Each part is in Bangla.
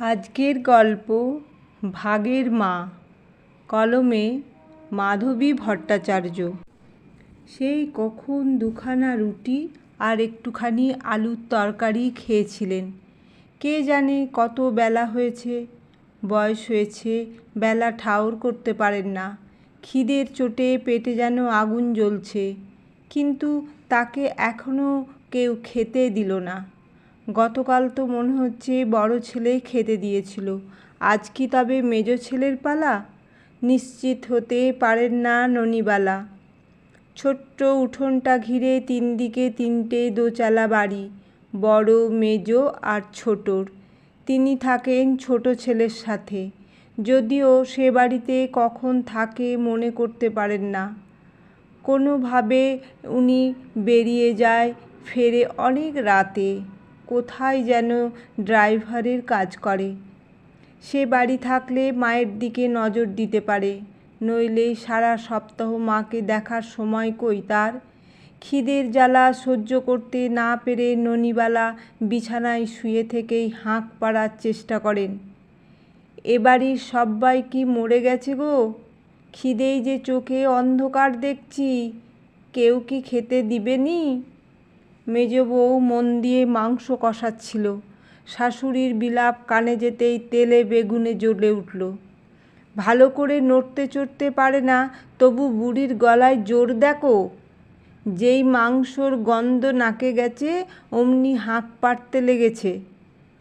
আজকের গল্প ভাগের মা, কলমে মাধবী ভট্টাচার্য। সেই কখন দুখানা রুটি আর একটুখানি আলুর তরকারি খেয়েছিলেন। কে জানে কত বেলা হয়েছে, বয়স হয়েছে, বেলা ঠাউর করতে পারেন না। খিদের চোটে পেটে যেন আগুন জ্বলছে, কিন্তু তাকে এখনও কেউ খেতে দিল না। গতকাল তো মনে হচ্ছে বড় ছেলেই খেতে দিয়েছিল। আজ কি তবে মেজ ছেলের পালা? নিশ্চিত হতে পারেন না ননিবালা। ছোট্ট উঠোনটা ঘিরে তিন দিকে তিনটে দোচালা বাড়ি, বড়, মেজ আর ছোটোর। তিনি থাকেন ছোট ছেলের সাথে। যদিও সে বাড়িতে কখন থাকে মনে করতে পারেন না। কোনোভাবে উনি বেরিয়ে যায় ফেরে অনেক রাতে। কোথায় যেন ড্রাইভারের কাজ করে। সে বাড়ি থাকলে মায়ের দিকে নজর দিতে পারে, নইলে সারা সপ্তাহ মাকে দেখার সময় কই তার? খিদের জ্বালা সহ্য করতে না পেরে ননিবালা বিছানায় শুয়ে থেকেই হাঁক পাড়ার চেষ্টা করেন। এ বাড়ির সব্বাই কি মরে গেছে গো? খিদেই যে চোখে অন্ধকার দেখছি, কেউ কি খেতে দিবেনি মেজ বউ মন দিয়ে মাংস কষাচ্ছিল। শাশুড়ির বিলাপ কানে যেতেই তেলে বেগুনে জ্বলে উঠল। ভালো করে নড়তে চড়তে পারে না, তবু বুড়ির গলায় জোর দেখো। যেই মাংসর গন্ধ নাকে গেছে, অমনি হাঁক পাড়তে লেগেছে।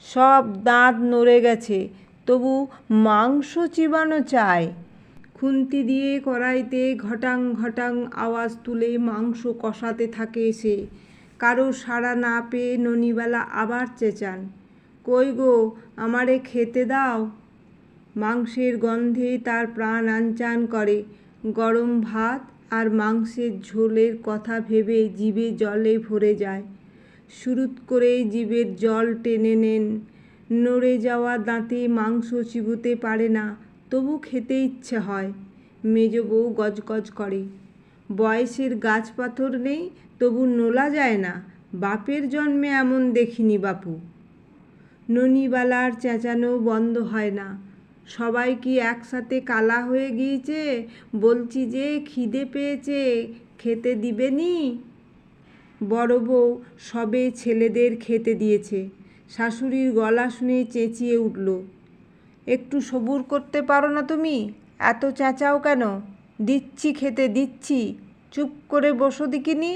সব দাঁত নড়ে গেছে, তবু মাংস চিবানো চায় খুন্তি দিয়ে কড়াইতে ঘটাং ঘটাং আওয়াজ তুলে মাংস কষাতে থাকে সে। কারও সাড়া না পেয়ে ননিবালা আবার চেঁচান, কই গো, আমারে খেতে দাও। মাংসের গন্ধে তার প্রাণ আনচান করে, গরম ভাত আর মাংসের ঝোলের কথা ভেবে জিভে জলে ভরে যায়। শুরুত করে জিভের জল টেনে নেন, নড়ে যাওয়া দাঁতে মাংস চিবুতে পারে না, তবু খেতে ইচ্ছে হয়, মেজ বউ গজগজ করে। বয়সের গাছ পাথর নেই তবু নোলা যায় না, বাপের জন্মে এমন দেখিনি বাপু। ননিবালার চেঁচানো বন্ধ হয় না, সবাই কি একসাথে কালা হয়ে গিয়েছে? বলছি যে, খিদে পেয়েছে, খেতে দিবেনি বড় বউ সবে ছেলেদের খেতে দিয়েছে, শাশুড়ির গলা শুনে চেঁচিয়ে উঠল, একটু সবুর করতে পারো না তুমি? এত চেঁচাও কেন? দিচ্ছি খেতে, দিচ্ছি। চুপ করে বসো দিকিনি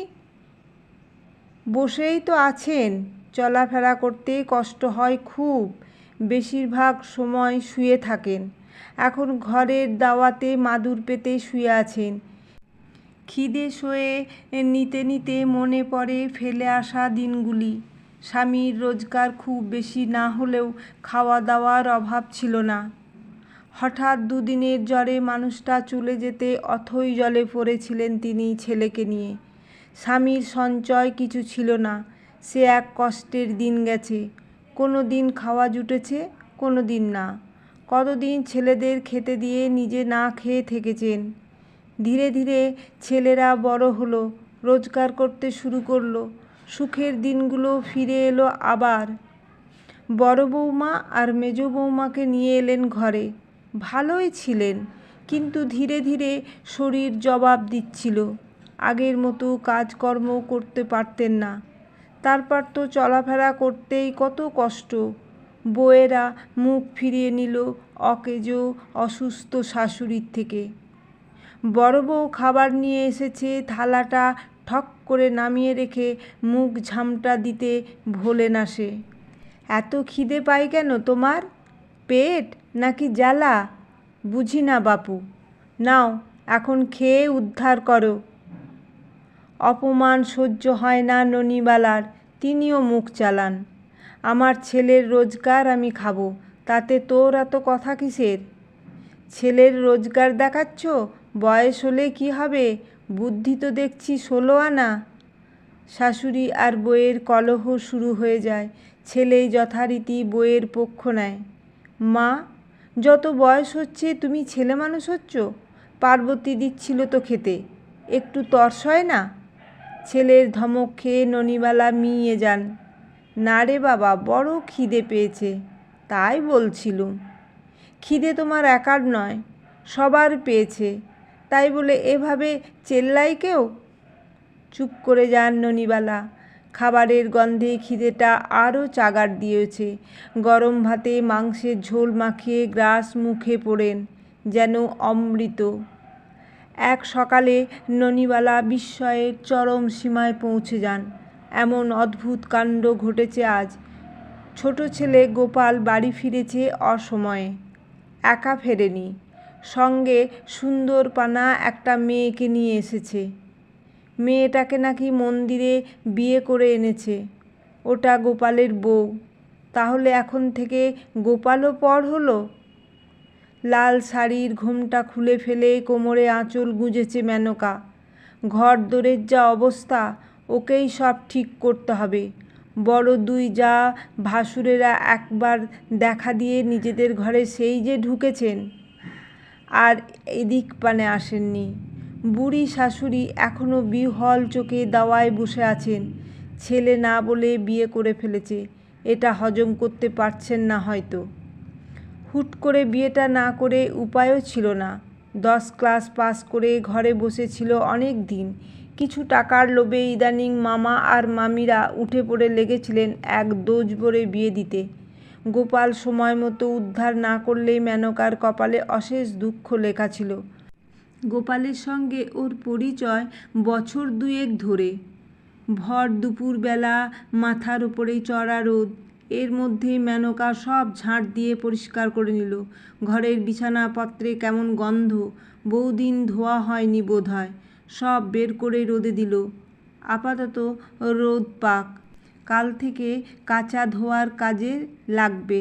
বসেই তো আছেন, চলাফেরা করতে কষ্ট হয় খুব। বেশিরভাগ সময় শুয়ে থাকেন। এখন ঘরের দাওয়াতে মাদুর পেতে শুয়ে আছেন। খিদে শোয়ে নিতে নিতে মনে পড়ে ফেলে আসা দিনগুলি। স্বামীর রোজগার খুব বেশি না হলেও খাওয়া দাওয়ার অভাব ছিল না। হঠাৎ দুদিনের জ্বরে মানুষটা চলে যেতে অথই জলে পড়েছিলেন তিনি ছেলেকে নিয়ে। স্বামীর সঞ্চয় কিছু ছিল না। সে এক কষ্টের দিন গেছে। কোনো দিন খাওয়া জুটেছে, কোনো দিন না। কতদিন ছেলেদের খেতে দিয়ে নিজে না খেয়ে থেকেছেন? ধীরে ধীরে ছেলেরা বড় হলো, রোজগার করতে শুরু করল। সুখের দিনগুলো ফিরে এলো আবার। বড় বৌমা আর মেজ বৌমাকে নিয়ে এলেন ঘরে। ভালোই ছিলেন, কিন্তু ধীরে ধীরে শরীর জবাব দিচ্ছিল। আগের মতো কাজকর্ম করতে পারতেন না। তারপর তো চলাফেরা করতেই কত কষ্ট। বউয়েরা মুখ ফিরিয়ে নিল অকেজো, অসুস্থ শাশুড়ির থেকে। বড় বউ খাবার নিয়ে এসেছে, থালাটা ঠক করে নামিয়ে রেখে মুখ ঝামটা দিতে ভোলে না সে। এত খিদে পাই কেন তোমার? পেট নাকি জ্বালা? বুঝি না বাপু। নাও, এখন খেয়ে উদ্ধার করো। অপমান সহ্য হয় না ননিবালার, তিনিও মুখ চালান। আমার ছেলের রোজগার আমি খাব, তাতে তোর এত কথা কিসের? ছেলের রোজগার দেখাচ্ছ, বয়স হলে কি হবে? বুদ্ধি তো দেখছি ষোলো আনা। শাশুড়ি আর বইয়ের কলহ শুরু হয়ে যায় ছেলে যথারীতি বইয়ের পক্ষ নেয়। মা, যত বয়স হচ্ছে তুমি ছেলে মানুষ হচ্ছ? পার্বতী দিচ্ছিল তো খেতে, একটু তর্স হয় না? ছেলের ধমক খেয়ে ননিবালা মিয়ে যান। না রে বাবা, বড় খিদে পেয়েছে, তাই বলছিলুম। খিদে তোমার একার নয়, সবার পেয়েছে, তাই বলে এভাবে চেল্লাই কেউ? চুপ করে যান ননিবালা। খাবারের গন্ধে খিদেটা আরও চাগার দিয়েছে। গরম ভাতে মাংসের ঝোল মাখিয়ে গ্রাস মুখে পড়েন, যেন অমৃত। এক সকালে ননিবালা বিস্ময়ের চরম সীমায় পৌঁছে যান। এমন অদ্ভুত কাণ্ড ঘটেছে আজ। ছোট ছেলে গোপাল বাড়ি ফিরেছে অসময়ে। একা ফেরেনি। সঙ্গে সুন্দর পানা একটা মেয়েকে নিয়ে এসেছে। মেয়েটাকে নাকি মন্দিরে বিয়ে করে এনেছে। ওটা গোপালের বউ। তাহলে এখন থেকে গোপালও পর হলো? লাল শাড়ির ঘোমটা খুলে ফেলে কোমরে আঁচল গুঁজেছে মেনকা। ঘর দোরের যা অবস্থা, ওকেই সব ঠিক করতে হবে। বড় দুই যা ভাসুরেরা একবার দেখা দিয়ে নিজেদের ঘরে সেই যে ঢুকেছেন। আর এদিক পানে আসেননি। বুড়ি শাশুড়ি এখনও বিহল চোখে দাওয়ায় বসে আছেন। ছেলে না বলে বিয়ে করে ফেলেছে। এটা হজম করতে পারছেন না হয়তো। হুট করে বিয়েটা না করে উপায়ও ছিল না। দশ ক্লাস পাস করে ঘরে বসেছিল অনেক দিন। কিছু টাকার লোভে ইদানিং মামা আর মামিরা উঠে পড়ে লেগেছিলেন এক দোজ ভরে বিয়ে দিতে। গোপাল সময় মতো উদ্ধার না করলেই মেনকার কপালে অশেষ দুঃখ লেখা ছিল। গোপালের সঙ্গে ওর পরিচয় বছর দুয়েক ধরে। ভর দুপুরবেলা মাথার ওপরে চড়া রোদ। এর মধ্যেই মেনকা সব ঝাঁট দিয়ে পরিষ্কার করে নিল। ঘরের বিছানাপত্রে কেমন গন্ধ, বহুদিন ধোয়া হয়নি বোধ হয় সব বের করে রোদে দিল। আপাতত রোদ পাক। কাল থেকে কাঁচা ধোয়ার কাজে লাগবে।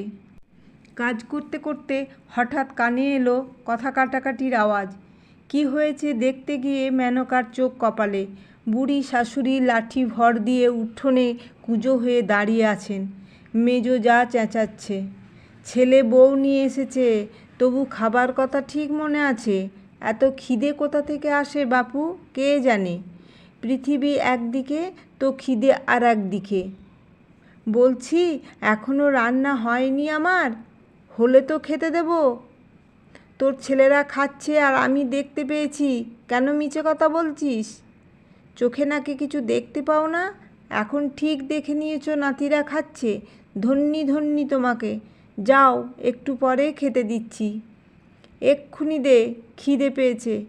কাজ করতে করতে হঠাৎ কানে এলো কথা কাটাকাটির আওয়াজ। কি হয়েছে দেখতে গিয়ে মেনকার চোখ কপালে। বুড়ি শাশুড়ি লাঠি ভর দিয়ে উঠোনে কুজো হয়ে দাঁড়িয়ে আছেন। মেজো যা চেঁচাচ্ছে। ছেলে বউ নিয়ে এসেছে, তবু খাবার কথা ঠিক মনে আছে। এত খিদে কোথা থেকে আসে বাপু? কে জানে? পৃথিবী একদিকে, তো খিদে আর একদিকে। বলছি এখনও রান্না হয়নি আমার? হলে তো খেতে দেব। তোর ছেলেরা খাচ্ছে আর আমি দেখতে পেয়েছি। কেন মিছে কথা বলছিস? চোখে নাকি কিছু দেখতে পাও না? এখন ঠিক দেখে নিয়েছো নাতিরা খাচ্ছে। ধন্যি ধন্যি তোমাকে। যাও, একটু পরে খেতে দিচ্ছি। এক্ষুনি দে, খিদে পেয়েছে।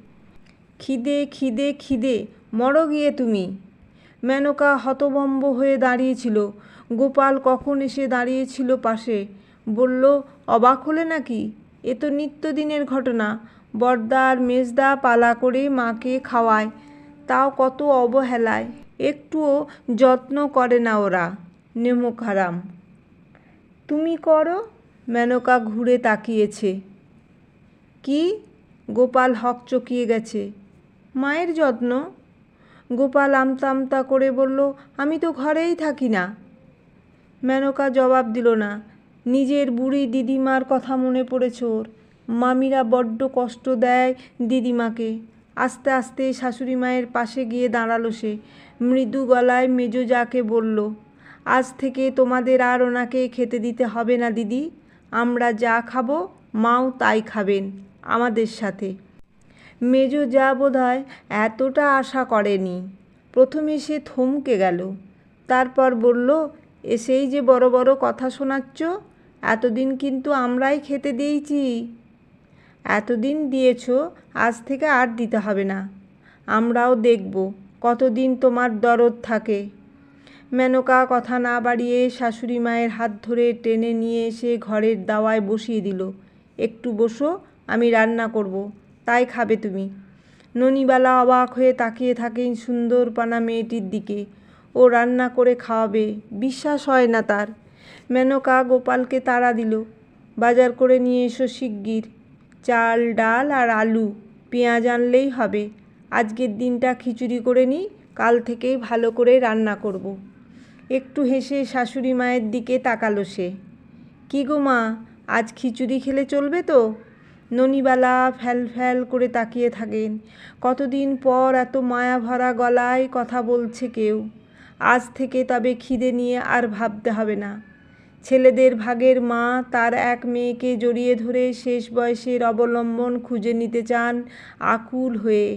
খিদে খিদে খিদে, মরো গিয়ে তুমি। মেনকা হতভম্ব হয়ে দাঁড়িয়েছিল। গোপাল কখন এসে দাঁড়িয়েছিল পাশে? বলল, অবাক হলে নাকি? এ তো নিত্যদিনের ঘটনা। বর্দা আর মেজদা পালা করে মাকে খাওয়ায়। তাও কত অবহেলায়। একটুও যত্ন করে না ওরা নেমোকারাম তুমি করো, মেনকা ঘুরে তাকিয়েছে। কি? গোপাল হক চকিয়ে গেছে। মায়ের যত্ন? গোপাল আমতা আমতা করে বলল, আমি তো ঘরেই থাকি না। মেনকা জবাব দিল না। নিজের বুড়ি দিদিমার কথা মনে পড়েছে ওর। মামিরা বড্ড কষ্ট দেয় দিদিমাকে। আস্তে আস্তে শাশুড়ি মায়ের পাশে গিয়ে দাঁড়াল সে। মৃদু গলায় মেজো যাকে বলল, আজ থেকে তোমাদের আর ওনাকে খেতে দিতে হবে না, দিদি। আমরা যা খাব, মাও তাই খাবেন আমাদের সাথে মেজো যা বোধ হয় এতটা আশা করেনি। প্রথমে সে থমকে গেল, তারপর বলল, এসেই যে বড় বড় কথা শোনাচ্ছ, এতদিন কিন্তু আমরাই খেতে দিয়েছি। এতদিন দিয়েছ, আজ থেকে আর দিতে হবে না। আমরাও দেখব কতদিন তোমার দরদ থাকে। মেনকা কথা না বাড়িয়ে শাশুড়ি মায়ের হাত ধরে টেনে নিয়ে এসে ঘরের দাওয়ায় বসিয়ে দিল। একটু বসো, আমি রান্না করব, তাই খাবে তুমি। ননিবালা অবাক হয়ে তাকিয়ে থাকেন সুন্দর পানা মেয়েটির দিকে। ও রান্না করে খাওয়াবে, বিশ্বাস হয় না তার। মেনকা গোপালকে তাড়া দিল, বাজার করে নিয়ে এসো শিগগির। চাল, ডাল আর আলু, পেঁয়াজ আনলেই হবে। আজকের দিনটা খিচুড়ি করে নিই, কাল থেকেই ভালো করে রান্না করব। একটু হেসে শাশুড়ি মায়ের দিকে তাকালো সে। কী গো মা, আজ খিচুড়ি খেলে চলবে তো? ননিবালা ফ্যাল ফ্যাল করে তাকিয়ে থাকেন। কতদিন পর এত মায়া ভরা গলায় কথা বলছে কেউ। আজ থেকে তবে খিদে নিয়ে আর ভাবতে হবে না। ছেলেদের ভাগের মা তার এক মেয়েকে জড়িয়ে ধরে শেষ বয়সের অবলম্বন খুঁজে নিতে চান আকুল হয়ে।